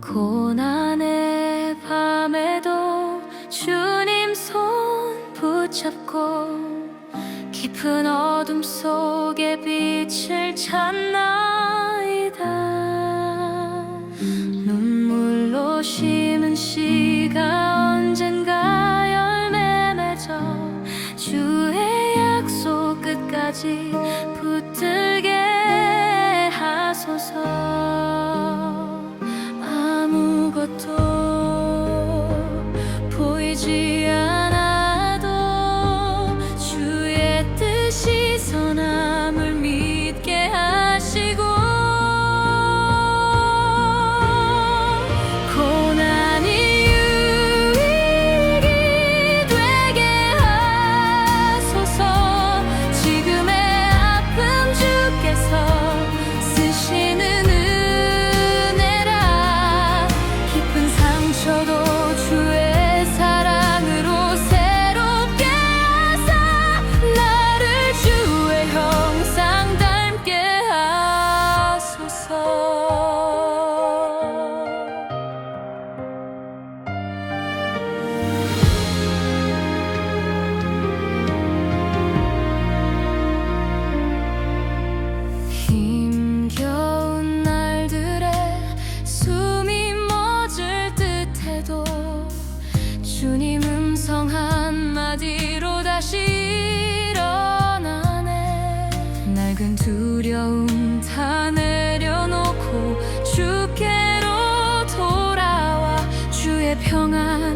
고난의 밤에도 주님 손 붙잡고 깊은 어둠 속에 빛을 찾나 심은 씨가 언젠가 열매 맺어 주의 약속 끝까지 붙들게 하소서. 아무것도 보이지 않아도 주의 뜻이 선함 평안